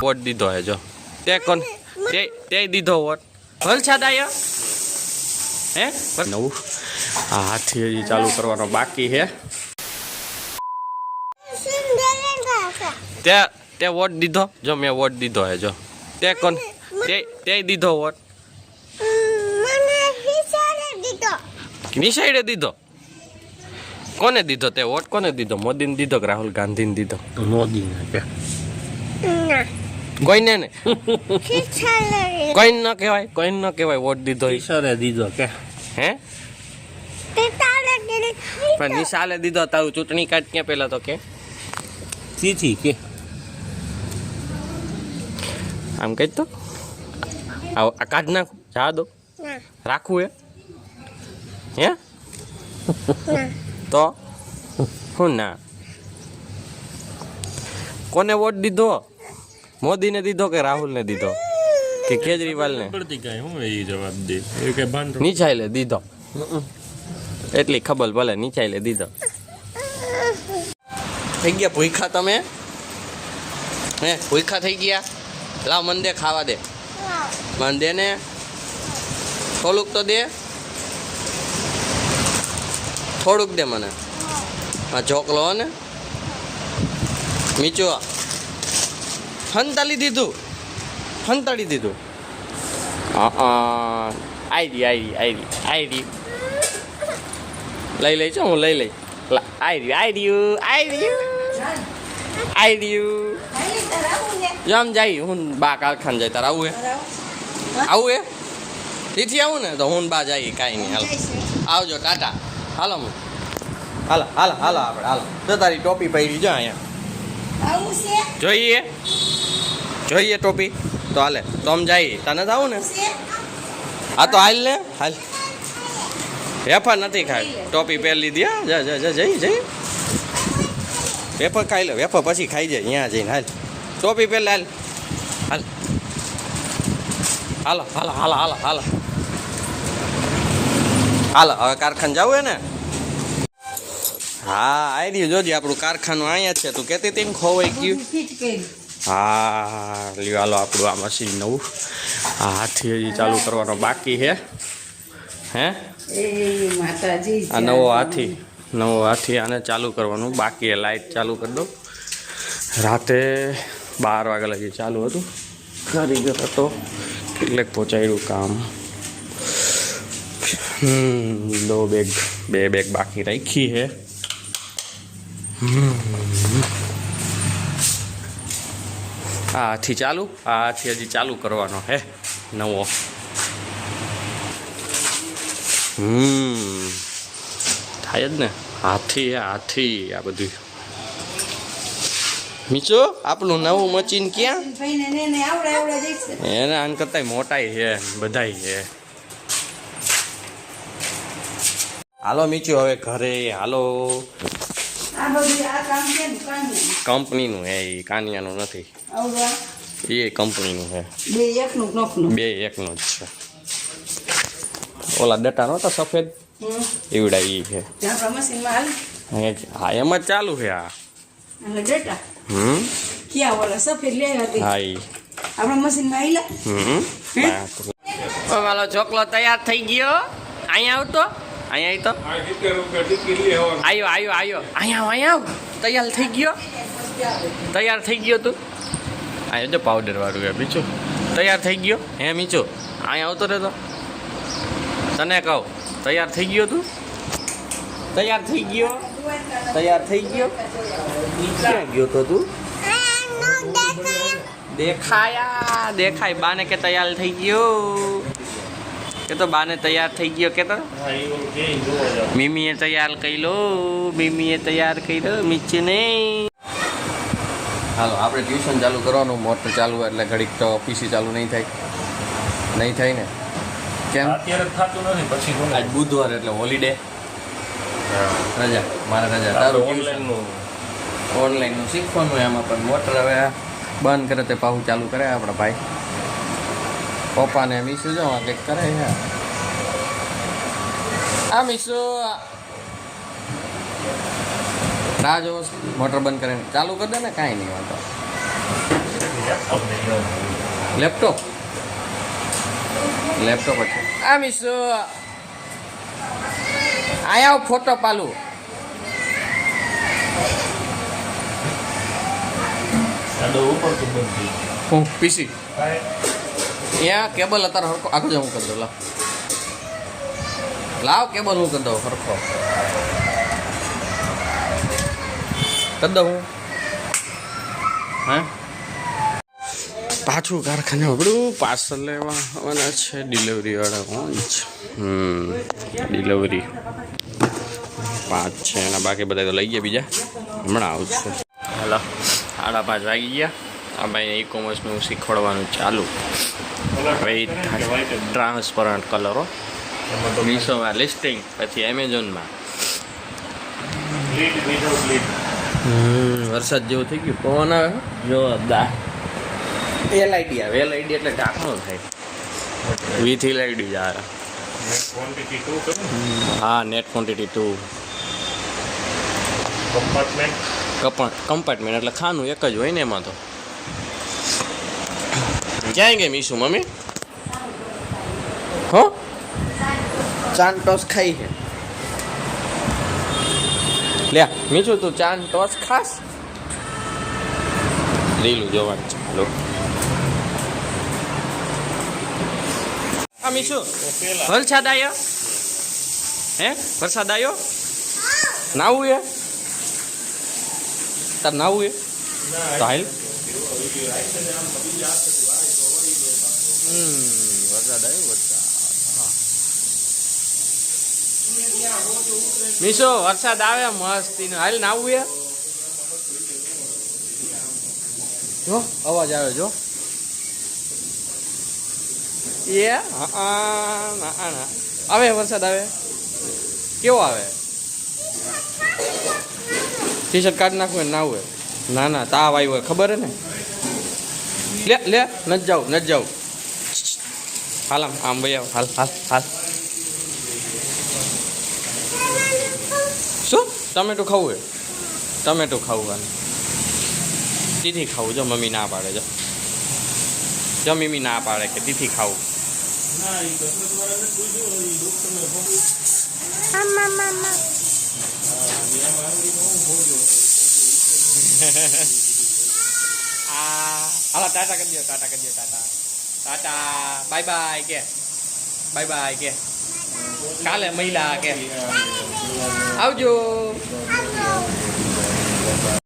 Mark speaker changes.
Speaker 1: Vote દીધો હે જો. તે કોણ? તે તે દીધો વોટ. વલસાદ આયો હે? નવું. આ હાથી હજી ચાલુ કરવાનો બાકી હે. તે તે વોટ દીધો? જો મેં વોટ દીધો હે જો. તે કોણ? તે તે દીધો વોટ. નિશાળે દીધો. કોને દીધો તે વોટ? કોને દીધો? મોદીને દીધો કે રાહુલ ગાંધીને દીધો?
Speaker 2: મોદી કે
Speaker 1: કોઈને ને? કોઈને ન કહેવાય કોઈને ન કહેવાય વોટ દીધો.
Speaker 2: ઈશ્વરે દીધો કે?
Speaker 1: હે? પણ નિશાલે દીધો તારું ચૂંટણી કાર્ડ ક્યાં પેલા તો કે?
Speaker 2: તીથી કે?
Speaker 1: આમ કહી તો. આ કાઢ નાખું જા દો. રાખવું એ હે? તો? હું ના. કોને વોટ દીધો? મોદીને દીધો કે રાહુલને દીધો? કે કેજરીવાલને?
Speaker 2: પડતી કાંઈ હું એ જવાબ દે એ કઈ ભાન
Speaker 1: નીચાઈ દીધો. એટલી ખબર ભલે નીચાઈ દીધો. થઈ ગયા ભૂખા તમે? હે ભૂખા થઈ ગયા? લાવ મન દે ખાવા દે. મન દે ને. થોડુંક તો દે. થોડુંક દે મને. આ ચોકલો ને. મીચો હંતાળી દીધું. હંતાળી દીધું. આઈડી આઈડી આઈડી આઈડી લઈ લઈ છો હું લઈ લઈ. આઈડી આઈડી આઈડી આઈડી જમ જાય. હું બા કારખાન જાય તારે આવું હે. આવું હે? તેથી આવું ને તો હું બા જાય કાંઈ નહીં. હાલો. આવજો ટાટા. હાલો હું. હાલો હાલો હાલો આપણે હાલો. તો તારી ટોપી પહેરી જો અહીંયા. જોઈએ. જોઈએ ટોપી? તો હાલે, તો આમ જાય. તને આવું ને? હા, તો હાલ ને? હાલ. વેફર નથી ખાઈ ટોપી પહેરી લીધી. હા, જા જા જા, જઈ જઈ. વેફર ખાઈ લે, વેફર પછી ખાઈ જાય. અહીંયા જઈને, હાલ. ટોપી પહેલા હાલ. હાલ. હાલો હાલો હાલો હાલો હાલો. હાલો, હવે કારખાન જવું હે ને? હા આવી રહ્યું જોજે આપણું કારખાનું અહીંયા છે. તું કહેતી હતી ને ખોવાઈ ગયું. હા લ્યો હાલો આપણું આ મશીન નવું. આ હાથી હજી ચાલુ કરવાનો બાકી છે. હે? આ નવો હાથી નવો હાથી આને ચાલુ કરવાનું. બાકી લાઇટ ચાલુ કરી દો. રાતે બાર વાગ્યા લગી ચાલુ હતું. કારીગર હતો. કેટલેક પહોંચાડ્યું કામ. દો બેગ બે બેગ બાકી રાખી છે. આ હાથી ચાલુ આ હાથી હજી ચાલુ કરવાનો હે નવો. હમ. થાય જ ને. હાથી હાથી આ બધું. મીચો આપણું નવું મચીન ક્યાં? એને આન કરતા મોટાઈ છે બધાય છે હાલો મીચું હવે ઘરે હાલો. કંપનીનું હે એ કાનિયાનું નથી. એ કંપનીનું હે.
Speaker 3: બે એકનું
Speaker 1: બે એકનો જ છે. ઓલા ડટા નહોતા સફેદ? એવડા એ છે હે એમાં ચાલુ છે આ.
Speaker 3: એટલે
Speaker 1: હમ.
Speaker 3: ક્યાં ઓલા સફેદ લેવા હતી
Speaker 1: હા ઈ.
Speaker 3: આપણા મશીનમાં આઈલા
Speaker 1: હમ. મારો ચોકલો તૈયાર થઈ ગયો. અહીંયા આવતો. અહીંયા તો. આયો આવ્યો આવ્યો અહીંયા અહીંયા આવ. તૈયાર થઈ ગયો? તૈયાર થઈ ગયો તું? અહીંયા જો પાવડર વાળું હે બીજું તૈયાર થઈ ગયો? હે મીચો અહીંયા આવતો રહેતો. તને કહું તૈયાર થઈ ગયો તું? તૈયાર થઈ ગયો? તૈયાર થઈ ગયો? ક્યાં ગયો તો તું? દેખાયા દેખાય. બાને કે તૈયાર થઈ ગયો. કે તો બાને તૈયાર થઈ ગયો કે તો મીમીએ તૈયાર કર્યો મીમીએ તૈયાર કર્યો નીચે નહીં. હાલો આપણે ટ્યુશન ચાલુ કરવાનું મોટર ચાલુ હોય એટલે ઘડીક તો પીસી ચાલુ નહીં થાય. નહીં થાય ને? કેમ?
Speaker 2: અત્યારે થતું નથી પછી
Speaker 1: આજ બુધવાર એટલે હોલિડે રજા મારે રજા તારું
Speaker 2: ઓનલાઈનનું.
Speaker 1: ઓનલાઈનનું શીખવાનું એમાં પણ. મોટર હવે બંધ કરે તે પાછું ચાલુ કરે આપણા ભાઈ. પપ્પાને મીસુ જો કંઈક કરે છે? આ મીસુ ના જો મોટર બંધ કરીને ચાલુ કરી દે ને કાંઈ નહીં વાંધો.
Speaker 2: લેપટોપ?
Speaker 1: લેપટોપ જ આ મિસ આયા ફોટો પાલું.
Speaker 2: ઉપર.
Speaker 1: હું પીસી. અહીંયા કેબલ અત્યારે હરખો આખું જ હું કરી દઉં, લાવ. લાવ કેબલ, હું કરી દઉં, હરખો. કરી દઉં હું. હે? પાછું કારખાને આપણું પાર્સલ લેવા આવવાના છે ડિલિવરી વાળા કોણ છે? હમ ડિલિવરી પાંચ છે, એના બાકી બધા તો લઈ ગયા બીજા. હમણાં આવશે. હાલો સાડા પાંચ વાગી ગયા. આ ભાઈ ઈ કોમર્સનું શીખવાડવાનું ચાલુ. હવે ટ્રાન્સપરન્ટ કલરો મીશોમાં લિસ્ટિંગ પછી એમેઝોનમાં વરસાદ જેવું થઈ ગયું. પવન આવે? જોરદાર. એલઆઈડી આવે. એલઆઈડી એટલે ઢાંકણું થાય. વિથ એલઆઈડી જ
Speaker 2: કરું
Speaker 1: હા નેટ ક્વોન્ટિટી ટુ
Speaker 2: કમ્પાર્ટમેન્ટ
Speaker 1: કપણ કમ્પાર્ટમેન્ટ એટલે ખાનું એક જ હોય ને એમાં તો. ક્યાં ગઈ મીશુ મમ્મી હો ચાન ટોસ ખાઈ છે લે મીઠું તું ચાન ટોસ ખાસ લીલું જોવાનું છે હાલો આ મીઠું વરસાદ આવ્યો હે વરસાદ આવ્યો નાવું એ તાર નાવું એ તો હાલ હમ વરસાદ આવ્યો વરસાદ હા. મીશો વરસાદ આવે મસ્તી હાલ નાવું એ જો અવાજ આવે જો એ હા ના ના આવે વરસાદ આવે કેવો આવે ટી શર્ટ કાઢી નાખવું ને નાવું ના ના તાવ આવ્યો હોય ખબર હે ને લે લે નથી જાવ નથી જાવ હાલ આમ આમ ભાઈ હાલ હાલ હાલ શું? ટમેટું ખાવું હે ટમેટું ખાવું તીથી ખાવું જો મમ્મી ના પાડે જો. જો મમ્મી ના પાડે કે તીથી ખાવું. આ હાલો ટાટા કરી દો ટાટા કરી દો ટાટા. ટાટા બાય બાય કે બાય બાય કે કાલે મહિલા કે આવજો